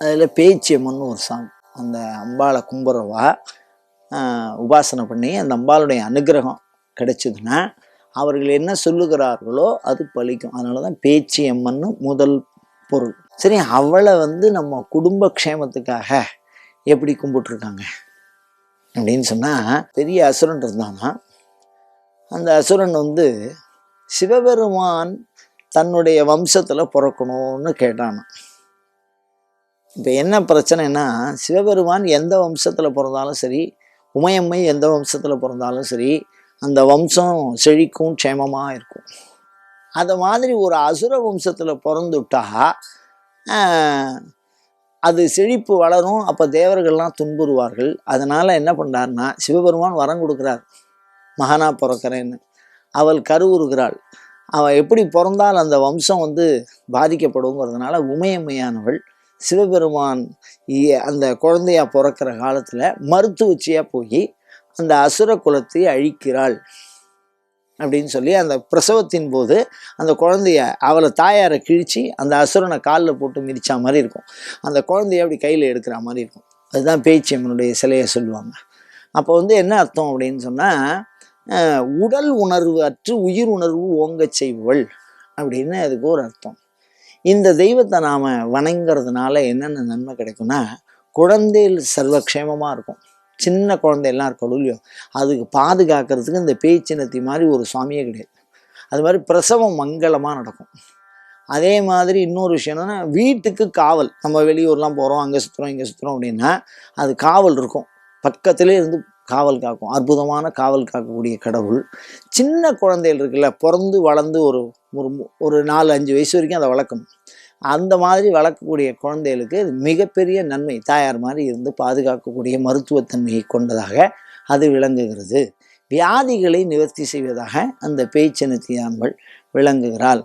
அதில் பேச்சியம்மன் ஒரு சாங் அந்த அம்பாளை கும்புறவா உபாசனை பண்ணி அந்த அம்பாளுடைய அனுகிரகம் கிடைச்சதுன்னா அவர்கள் என்ன சொல்லுகிறார்களோ அது பலிக்கும். அதனால தான் பேச்சியம்மன்னு முதல் பொருள். சரி அவளை வந்து நம்ம குடும்ப க்ஷேமத்துக்காக எப்படி கும்பிட்டுருக்காங்க? அப்படின்னு சொன்னால் பெரிய அசுரன் இருந்தானா? அந்த அசுரன் வந்து சிவபெருமான் தன்னுடைய வம்சத்தில் பிறக்கணும்னு கேட்டானான் இப்போ என்ன பிரச்சனைனா சிவபெருமான் எந்த வம்சத்தில் பிறந்தாலும் சரி உமையம்மை எந்த வம்சத்தில் பிறந்தாலும் சரி அந்த வம்சம் செழிக்கும் க்ஷேமமாக இருக்கும். அது மாதிரி ஒரு அசுர வம்சத்தில் பிறந்துட்டா அது செழிப்பு வளரும் அப்போ தேவர்கள்லாம் துன்புறுவார்கள். அதனால் என்ன பண்ணுறாருன்னா சிவபெருமான் வரம் கொடுக்குறார். மகனா பிறக்கிறேன்னு. அவள் கருவுறுகிறாள். அவள் எப்படி பிறந்தால் அந்த வம்சம் வந்து பாதிக்கப்படுங்கிறதுனால உமையம்மையானவள் சிவபெருமான் இ- அந்த குழந்தையா பிறக்கிற காலத்தில் மருத்துவச்சியாக போய் அந்த அசுர குலத்தை அழிக்கிறாள் அப்படின்னு சொல்லி அந்த பிரசவத்தின் போது அந்த குழந்தைய அவளை தாயாரை கிழித்து அந்த அசுரனை காலில் போட்டு மிதிச்சா மாதிரி இருக்கும். அந்த குழந்தைய அப்படி கையில் எடுக்கிற மாதிரி இருக்கும். அதுதான் பேச்சியம்மனுடைய சிலையை சொல்லுவாங்க. அப்போ வந்து என்ன அர்த்தம் அப்படின்னு சொன்னால் உடல் உணர்வு அற்று உயிர் உணர்வு ஓங்கச் செய்வள் அப்படின்னு அதுக்கு ஒரு அர்த்தம். இந்த தெய்வத்தை நாம் வணங்குறதுனால என்னென்ன நன்மை கிடைக்கும்னா குழந்தைகள் சர்வக்ஷேமமாக இருக்கும். சின்ன குழந்தையெல்லாம் இருக்கும் இல்லையோ அதுக்கு பாதுகாக்கிறதுக்கு இந்த பேச்சினத்தி மாதிரி ஒரு சுவாமியே கிடையாது. அது மாதிரி பிரசவம் மங்களமாக நடக்கும். அதே மாதிரி இன்னொரு விஷயம் என்னென்னா வீட்டுக்கு காவல். நம்ம வெளியூர்லாம் போகிறோம் அங்கே சுற்றுறோம் இங்கே சுற்றுறோம் அப்படின்னா அது காவல் இருக்கும். பக்கத்திலே இருந்து காவல் காக்கும் அற்புதமான காவல் காக்கக்கூடிய கடவுள். சின்ன குழந்தைகள் இருக்குல்ல பிறந்து வளர்ந்து ஒரு ஒரு ஒரு நாலு அஞ்சு வயசு வரைக்கும் அதை வளர்க்கும். அந்த மாதிரி வளர்க்கக்கூடிய குழந்தைகளுக்கு இது மிகப்பெரிய நன்மை. தாயார் மாதிரி இருந்து பாதுகாக்கக்கூடிய மருத்துவத்தன்மையை கொண்டதாக அது விளங்குகிறது. வியாதிகளை நிவர்த்தி செய்வதாக அந்த பேச்சினத்தியான்கள் விளங்குகிறாள்.